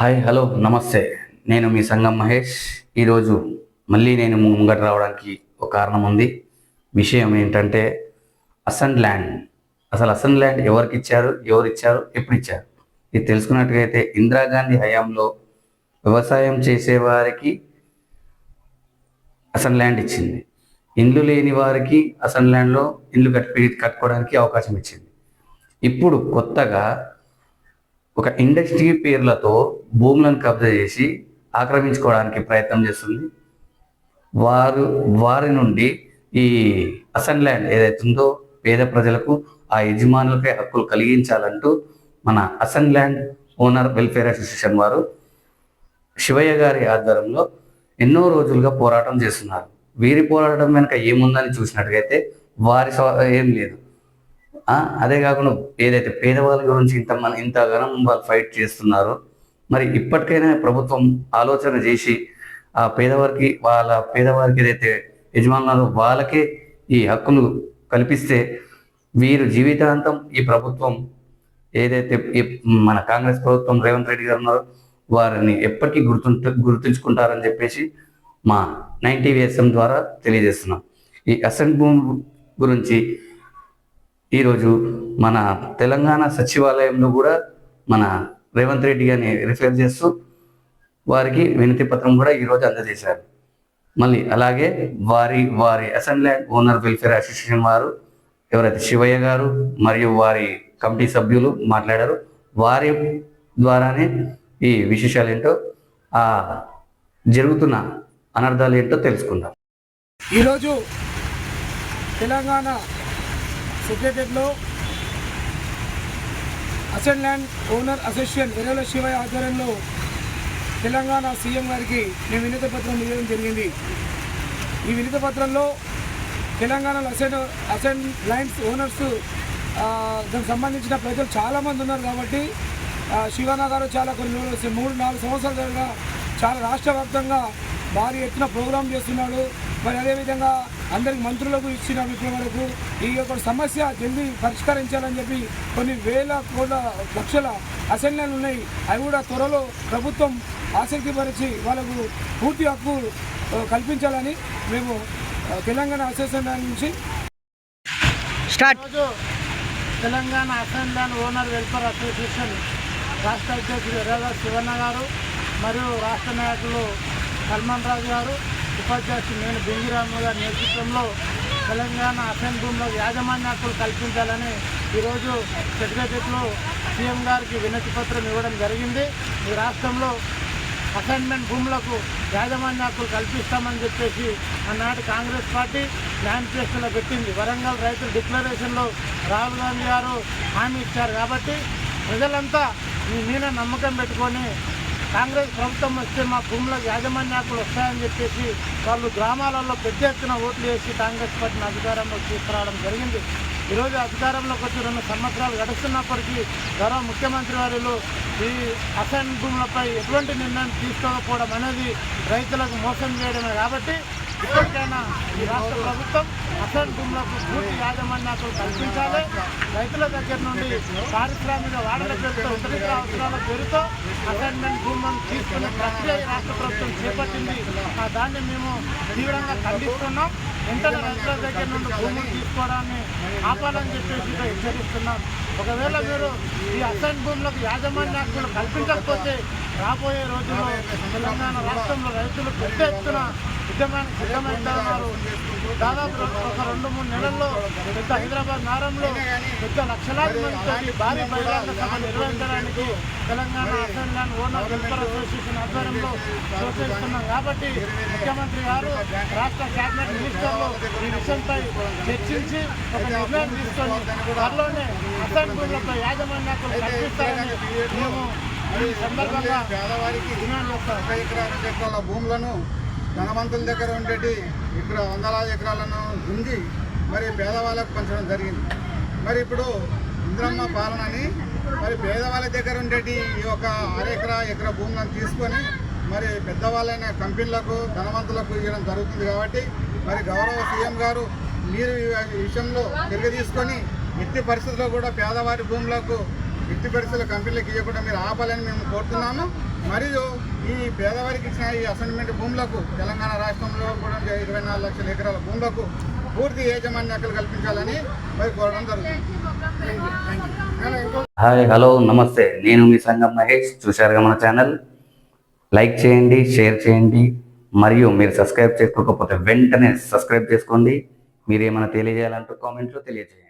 Hi hello నమస్తే. నేను మీ సంగం మహేష్. ఈరోజు మళ్ళీ నేను ముంగట రావడానికి ఒక కారణం ఉంది. విషయం ఏంటంటే అసన్ ల్యాండ్. అసలు అసన్ ల్యాండ్ ఎవరికి ఇచ్చారు ఎవరు ఇచ్చారు ఎప్పుడు ఇచ్చారు? ఇది తెలుసుకున్నట్టుగైతే ఇందిరాగాంధీ హయాంలో వ్యవసాయం చేసేవారికి అసన్ ల్యాండ్ ఇచ్చింది. ఇండ్లు లేని వారికి అసన్ ల్యాండ్లో ఇల్లు కట్టి కట్టుకోవడానికి అవకాశం ఇచ్చింది. ఇప్పుడు కొత్తగా ఒక ఇండస్ట్రీ పేర్లతో భూములను కబ్జా చేసి ఆక్రమించుకోవడానికి ప్రయత్నం చేస్తుంది. వారు వారి నుండి ఈ అసన్ ల్యాండ్ ఏదైతే ఉందో పేద ప్రజలకు ఆ యజమానులకే హక్కులు కలిగించాలంటూ మన assigned land owner welfare association వారు శివయ్య గారి ఆధ్వర్యంలో ఎన్నో రోజులుగా పోరాటం చేస్తున్నారు. వీరి పోరాటం వెనుక ఏముందని చూసినట్టుగైతే వారి ఏం లేదు. అదే కాకుండా ఏదైతే పేదవాళ్ళ గురించి ఇంత మన ఇంతగానం వాళ్ళు ఫైట్ చేస్తున్నారో మరి ఇప్పటికైనా ప్రభుత్వం ఆలోచన చేసి ఆ పేదవారికి వాళ్ళ పేదవారికి ఏదైతే యజమానులు వాళ్ళకే ఈ హక్కులు కల్పిస్తే వీరు జీవితాంతం ఈ ప్రభుత్వం ఏదైతే ఈ మన కాంగ్రెస్ ప్రభుత్వం రేవంత్ రెడ్డి గారు ఉన్నారో వారిని ఎప్పటికీ గుర్తు గుర్తుంచుకుంటారని చెప్పేసి మా నైన్టీ టీవీఎస్ఎం ద్వారా తెలియజేస్తున్నాం. ఈ అసెంట్ భూమి గురించి ఈరోజు మన తెలంగాణ సచివాలయంలో కూడా మన రేవంత్ రెడ్డి గారిని రిఫర్ చేస్తూ వారికి వినతి పత్రం కూడా ఈరోజు అందజేశారు. మళ్ళీ అలాగే వారి వారి అసెంబ్లీ ఓనర్ వెల్ఫేర్ అసోసియేషన్ వారు ఎవరైతే శివయ్య గారు మరియు వారి కమిటీ సభ్యులు మాట్లాడారు వారి ద్వారానే ఈ విశేషాలు ఏంటో ఆ జరుగుతున్న అనర్థాలు ఏంటో తెలుసుకుందాం. ఈరోజు తెలంగాణ సెక్రటరీలో అసెంట్ ల్యాండ్ ఓనర్ అసోసియేషన్ వెరల శివయ్య ఆధ్వర్యంలో తెలంగాణ సీఎం గారికి మేము వినత పత్రం ఇవ్వడం జరిగింది. ఈ వినత పత్రంలో తెలంగాణలో అసెంట్ అసెంట్ ల్యాండ్స్ ఓనర్స్ దానికి సంబంధించిన ప్రజలు చాలామంది ఉన్నారు కాబట్టి ఆ, శివన్న గారు చాలా కొన్ని మూడు నాలుగు సంవత్సరాలుగా చాలా రాష్ట్ర వ్యాప్తంగా భారీ ఎత్తున ప్రోగ్రాం చేస్తున్నాడు. మరి అదేవిధంగా అందరికి మంత్రులకు ఇచ్చిన వరకు ఈ యొక్క సమస్య జల్దీ పరిష్కరించాలని చెప్పి కొన్ని వేల కోట్ల లక్షల అసెంబ్లీలు ఉన్నాయి. అవి కూడా త్వరలో ప్రభుత్వం ఆసక్తి పరిచి వాళ్ళకు పూర్తి హక్కు కల్పించాలని మేము తెలంగాణ అసోసియేషన్ నుంచి ఈరోజు Telangana assembly owner welfare association రాష్ట్ర అధ్యక్షుడు ఎర్రగ శివన్న గారు మరియు రాష్ట్ర నాయకులు సల్మాన్ రాజు గారు. ఉపాధ్యక్షుడు నేను బెంగిరాము గారి నేతృత్వంలో తెలంగాణ అసెంబ్లీలో భూమిలో యాజమాన్య హక్కులు కల్పించాలని ఈరోజు సెక్రటరీలో సీఎం గారికి వినతి పత్రం ఇవ్వడం జరిగింది. ఈ రాష్ట్రంలో అసైన్మెంట్ భూములకు యాజమాన్య హక్కులు కల్పిస్తామని చెప్పేసి ఆనాటి కాంగ్రెస్ పార్టీ మేనిఫెస్టోలో పెట్టింది. వరంగల్ రైతుల డిక్లరేషన్లో రాహుల్ గాంధీ గారు హామీ ఇచ్చారు కాబట్టి ప్రజలంతా మీ మీద నమ్మకం పెట్టుకొని కాంగ్రెస్ ప్రభుత్వం వస్తే మా భూములకు యాజమాన్యాకులు వస్తాయని చెప్పేసి వాళ్ళు గ్రామాలలో పెద్ద ఎత్తున ఓట్లు వేసి కాంగ్రెస్ పార్టీని అధికారంలో తీసుకురావడం జరిగింది. ఈరోజు అధికారంలోకి వచ్చి రెండు సంవత్సరాలు గడుస్తున్నప్పటికీ గౌరవ ముఖ్యమంత్రి వారిలో ఈ అసైన్ భూములపై ఎటువంటి నిర్ణయం తీసుకోకపోవడం అనేది రైతులకు మోసం చేయడమే కాబట్టి ఇప్పటికైనా ఈ రాష్ట్ర ప్రభుత్వం అసలు భూములకు పూర్తి యాజమాన్యాలు కల్పించాలి. రైతుల దగ్గర నుండి పారిశ్రామిక వాడల పేరుతో ఇతరితర అవసరాల పేరుతో అసైన్మెంట్ భూములను తీసుకునే ప్రక్రియ రాష్ట్ర ప్రభుత్వం చేపట్టింది. ఆ దాన్ని మేము తీవ్రంగా ఖండిస్తున్నాం. వెంటనే రైతుల దగ్గర నుండి భూములు తీసుకోవడాన్ని ఆపాలని చెప్పేసి హెచ్చరిస్తున్నాం. ఒకవేళ మీరు ఈ అసైన్ భూములకు యాజమాన్య హక్కులు కల్పించకపోతే రాబోయే రోజుల్లో తెలంగాణ రాష్ట్రంలో రైతులు పెద్ద ఎత్తున ఉద్యమానికి సిద్ధమవుతున్నారు దాదాపు ఒక రెండు మూడు నెలల్లో పెద్ద హైదరాబాద్ నగరంలో పెద్ద లక్షలాది మందితో భారీ బహిరంగ సభ నిర్వహించడానికి Telangana assembly owner welfare association ఆధ్వర్యంలో ప్రోత్సహిస్తున్నాం. కాబట్టి ముఖ్యమంత్రి గారు రాష్ట్ర కేబినెట్ మినిస్టర్లు ఈ విషయంపై చర్చించి ఒక నిర్ణయం తీసుకొని త్వరలోనే అసెంబ్లీ భూములపై యాజమాన్య హక్కులు కల్పిస్తారని మేము ఈ సందర్భంగా భూములను ధనవంతుల దగ్గర ఉండేటి ఇక్కడ వందలాది ఎకరాలను గుంజి మరి పేదవాళ్ళకు పంచడం జరిగింది. మరి ఇప్పుడు ఇంద్రమ్మ పాలనని మరి పేదవాళ్ళ దగ్గర ఉండేటి ఈ యొక్క అరెకరా ఎకరా భూములను తీసుకొని మరి పెద్దవాళ్ళైన కంపెనీలకు ధనవంతులకు ఇవ్వడం జరుగుతుంది కాబట్టి మరి గౌరవ సీఎం గారు మీరు ఈ విషయంలో తిరిగి తీసుకొని ఎట్టి పరిస్థితుల్లో కూడా పేదవారి భూములకు ఎట్టి పరిస్థితుల కంపెనీలకు ఇవ్వకుండా మీరు ఆపాలని మేము కోరుతున్నాము. మరియు ఈ పేదవారికి ఇచ్చిన ఈ అసైన్మెంట్ భూములకు తెలంగాణ రాష్ట్రంలో కూడా ఇరవై నాలుగు లక్షల ఎకరాల భూములకు పూర్తి యాజమాన్య హక్కులు కల్పించాలని మరి కోరడం జరుగుతుంది. హాయ్ హలో నమస్తే. నేను మీ సంగం మహేష్. చూశారుగా మన ఛానల్. లైక్ చేయండి షేర్ చేయండి. మరియు మీరు సబ్స్క్రైబ్ చేసుకోకపోతే వెంటనే సబ్స్క్రైబ్ చేసుకోండి. మీరు ఏమైనా తెలియజేయాలంటూ కామెంట్లో తెలియజేయండి.